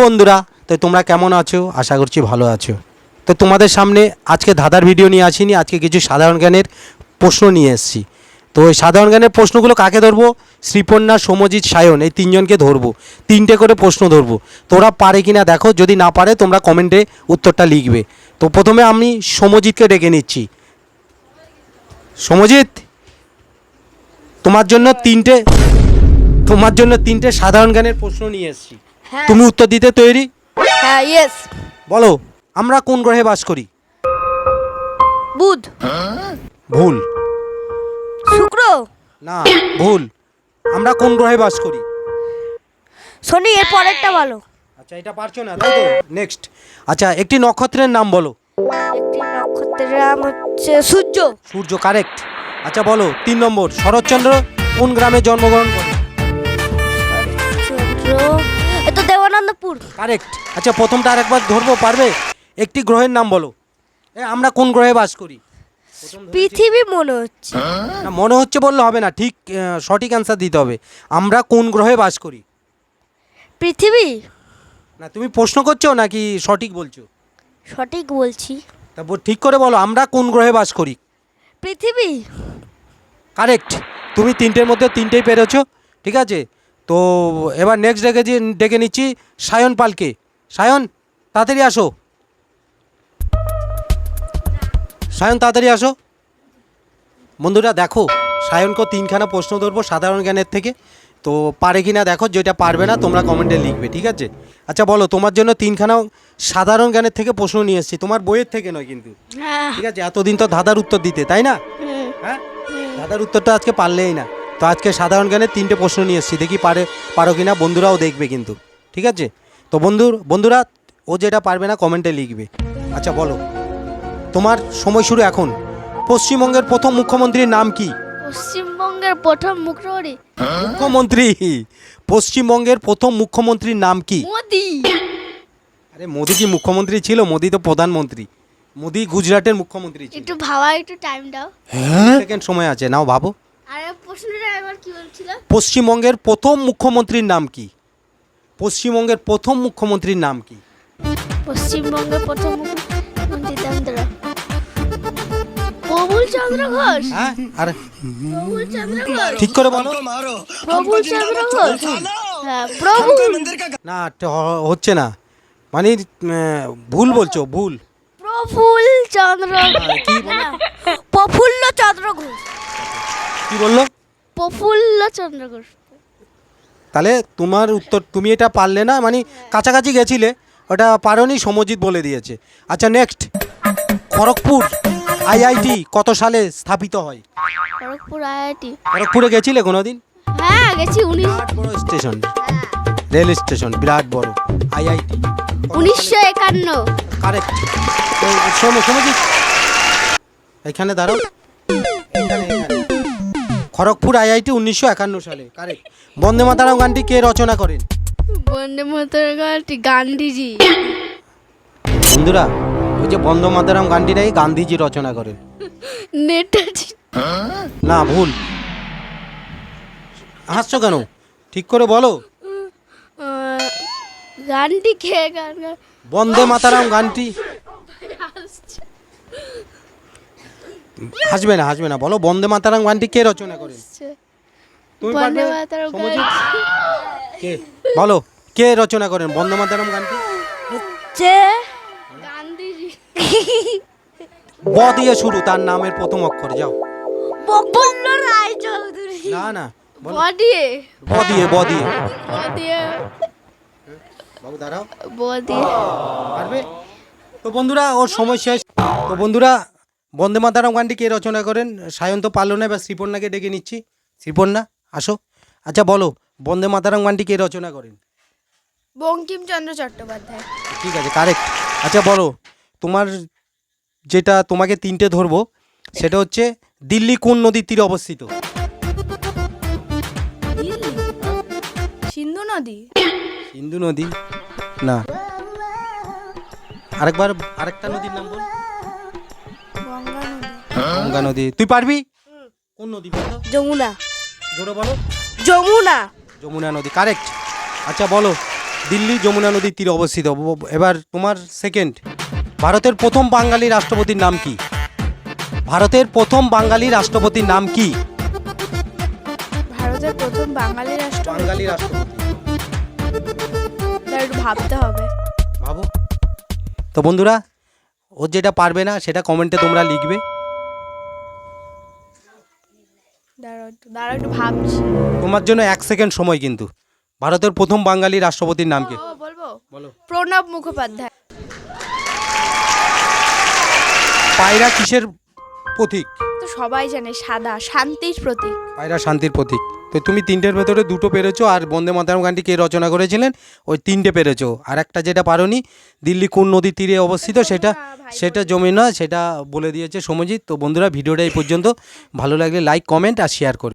বন্ধুরা, তো তোমরা কেমন আছো? আশা করছি ভালো আছো। তো তোমাদের সামনে আজকে ধাঁধার ভিডিও নিয়ে আসিনি, আজকে কিছু সাধারণ জ্ঞানের প্রশ্ন নিয়ে এসেছি। তো ওই সাধারণ জ্ঞানের প্রশ্নগুলো কাকে ধরবো? শ্রীপর্ণা সমজিৎ, সায়ন, এই তিনজনকে ধরবো। তিনটে করে প্রশ্ন ধরবো। তোরা পারে কি না দেখো, যদি না পারে, তোমরা কমেন্টে উত্তরটা লিখবে। তো প্রথমে আমি সমজিৎকে ডেকে নিচ্ছি। সমজিৎ, তোমার জন্য তিনটে, তোমার জন্য তিনটে সাধারণ জ্ঞানের প্রশ্ন নিয়ে এসেছি। হ্যাঁ। তুমি উত্তর দিতে তৈরি? হ্যাঁ ইয়েস বলো আমরা কোন গ্রহে বাস করি? বুধ। ভুল। শুক্র। না ভুল। আমরা কোন গ্রহে বাস করি? শনি এর পরেরটা বলো আচ্ছা এটা পারছ না তাই তো? নেক্সট আচ্ছা একটি নক্ষত্রের নাম বলো। একটি নক্ষত্রের নাম হচ্ছে সূর্য। সূর্য কারেক্ট আচ্ছা বলো তিন নম্বর শরৎচন্দ্র কোন গ্রামে জন্মগ্রহণ করে? চন্দ্র এ তো দেবানন্দপুর। কারেক্ট আচ্ছা প্রথমটা আরেকবার ধরবো পারবে? একটি গ্রহের নাম বলো। এ, আমরা কোন গ্রহে বাস করি? পৃথিবী মনে হচ্ছে। না মনে হচ্ছে বললে হবে না ঠিক আহ, সঠিক অ্যান্সার দিতে হবে। আমরা কোন গ্রহে বাস করি? পৃথিবী? না তুমি প্রশ্ন করছ নাকি সঠিক বলছো? সঠিক বলছি। তা ঠিক করে বলো আমরা কোন গ্রহে বাস করি? পৃথিবী? কারেক্ট তুমি তিনটের মধ্যে তিনটেই পেরেছ ঠিক আছে? তো এবার নেক্সট ডেকে যে- ডেকে নিচ্ছি সায়ন পালকে। সায়ন তাড়াতাড়ি আসো। সায়ন তাড়াতাড়ি আসো। বন্ধুরা দেখো সায়নকে তিনখানা প্রশ্ন ধরবো সাধারণ জ্ঞানের থেকে। তো পারে কি না দেখো যেটা পারবে না তোমরা কমেন্টে লিখবে ঠিক আছে? আচ্ছা বলো তোমার জন্য তিনখানা সাধারণ জ্ঞানের থেকে প্রশ্ন নিয়ে এসেছি। তোমার বইয়ের থেকে নয় কিন্তু। হ্যাঁ। ঠিক আছে এতদিন তো ধাঁধার উত্তর দিতে তাই না? হ্যাঁ? দাদার উত্তরটা আজকে পারলেই না। তো আজকে সাধারণ জ্ঞানের তিনটে প্রশ্ন নিয়ে এসেছি। দেখি পারে পারো কি না বন্ধুরাও দেখবে কিন্তু। ঠিক আছে? তো বন্ধুর বন্ধুরা ও যেটা পারবে না কমেন্টে লিখবে। আচ্ছা বলো। তোমার সময় শুরু এখন। পশ্চিমবঙ্গের প্রথম মুখ্যমন্ত্রীর নাম কি? পশ্চিমবঙ্গের প্রথম মুখ্যমন্ত্রী? মুখ্যমন্ত্রী! পশ্চিমবঙ্গের প্রথম মুখ্যমন্ত্রীর নাম কি? মোদি। আরে মোদি কি মুখ্যমন্ত্রী ছিল? মোদি তো প্রধানমন্ত্রী। মোদি গুজরাটের মুখ্যমন্ত্রী ছিল। একটু ভাবা একটু টাইম দাও। সেকেন্ড সময় আছে নাও ভাবো। আর প্রশ্নটা পশ্চিমবঙ্গের প্রথম মুখ্যমন্ত্রীর নাম কি? পশ্চিমবঙ্গের প্রথম মুখ্যমন্ত্রীর নাম কি? পশ্চিমবঙ্গের প্রথম মুখ্যমন্ত্রী দামদরা প্রবুল চন্দ্র ঘোষ? হ্যাঁ আর। প্রবুল চন্দ্র ঘোষ? ঠিক করে বলো। প্রবুল চন্দ্র ঘোষ? হ্যাঁ প্রবুল। না হচ্ছে না। মানে ভুল বলছো ভুল। প্রফুল চন্দ্র কি বলো? না, প্রফুল্ল চন্দ্র ঘোষ। কি বলল? প্রফুল্ল চন্দ্র ঘোষ। তাহলে তোমার উত্তর তুমি এটা পারলে না মানে কাছাকাছি গেছিলে ওটা পারোনি সমজিৎ বলে দিয়েছে। আচ্ছা নেক্সট খড়গপুর আইআইটি কত সালে স্থাপিত হয়? খড়গপুর আইআইটি খড়গপুরে গেছিলে কোনোদিন? হ্যাঁ গেছি উনিশ বিরাট বড় স্টেশন রেল স্টেশন বিরাট বড় আইআইটি উনিশশো একান্ন। কারেক্ট সমজিৎ এখানে দাঁড়াও। খড়গপুর আইআইটি উনিশশো একান্ন সালে কারেক্ট বন্দে মাতারাম গানটি কে রচনা করেন? বন্দে মাতারাম গানটি গান্ধীজি। বন্ধুরা ওই যে বন্দে মাতারাম গানটি নাকি গান্ধীজি রচনা করেন। নেতাজি। না ভুল। হাসছো কেন? ঠিক করে বলো। গানটি কে গান গান- বন্দে মাতারাম গানটি হাসবে না হাসবে না। বলো বন্দে মাতারাম গানটি কে রচনা করেন তুমি বন্দে কে? বলো কে রচনা করেন বন্দে মাতারাম গানটি? হচ্ছে গান্ধীজি। ব দিয়ে শুরু তার নামের প্রথম অক্ষর যাও। রায় চৌধুরী। না না বলো। বডিয়ে ব দিয়ে ব দিয়ে। বডিয়ে বাবু দাঁড়াও। বডিয়ে পারবে? তো বন্ধুরা ওর সময় শেষ। তো বন্ধুরা বন্দে মাতারাম গানটি কে রচনা করেন? সায়ন্ত তো পারল না এবার শ্রীপর্ণাকে ডেকে নিচ্ছি। শ্রীপন্না আসো। আচ্ছা বলো বন্দে মাতারাম গানটি কে রচনা করেন? বঙ্কিমচন্দ্র চট্টোপাধ্যায়। ঠিক আছে কারেক্ট আচ্ছা বলো তোমার যেটা তোমাকে তিনটে ধরবো সেটা হচ্ছে দিল্লি কোন নদীর তীরে অবস্থিত? সিন্ধু নদী? সিন্ধু নদী? না। আরেকবার আরেকটা নদীর নাম বল। গঙ্গা নদী। তুই পারবি? কোন নদী বল? যমুনা। জোরে বলো। যমুনা। যমুনা নদী কারেক্ট আচ্ছা বলো। দিল্লি যমুনা নদীর তীরে অবস্থিত। এবার তোমার সেকেন্ড ভারতের প্রথম বাঙালি রাষ্ট্রপতির নাম কি? ভারতের প্রথম বাঙালি রাষ্ট্রপতির নাম কি? ভারতের প্রথম বাঙালি রাষ্ট্র বাঙালি রাষ্ট্রপতি। ভাবতে হবে। ভাবো। তো বন্ধুরা ও যেটা পারবে না সেটা কমেন্টে তোমরা লিখবে। দাঁড়াও একটু দাঁড়াও একটু ভাবছি। তোমার জন্য এক সেকেন্ড সময় কিন্তু। ভারতের প্রথম বাঙালি রাষ্ট্রপতির নাম কি? ও বলব? বলো। প্রণব মুখোপাধ্যায়। পায়রা কিসের প্রতীক? তো সবাই জানে সাদা শান্তির প্রতীক। পায়রা শান্তির প্রতীক। তো তুমি তিনটের ভেতরে দুটো পেরেছ আর বন্দে মাতারাম গানটি কে রচনা করেছিলেন? ওই তিনটে পেরেছ। আর একটা যেটা পারোনি দিল্লি কোন নদীর তীরে অবস্থিত সেটা সেটা জমি না সেটা বলে দিয়েছে সমজিৎ। তো বন্ধুরা ভিডিওটা এই পর্যন্ত। ভালো লাগলে লাইক কমেন্ট আর শেয়ার করবে।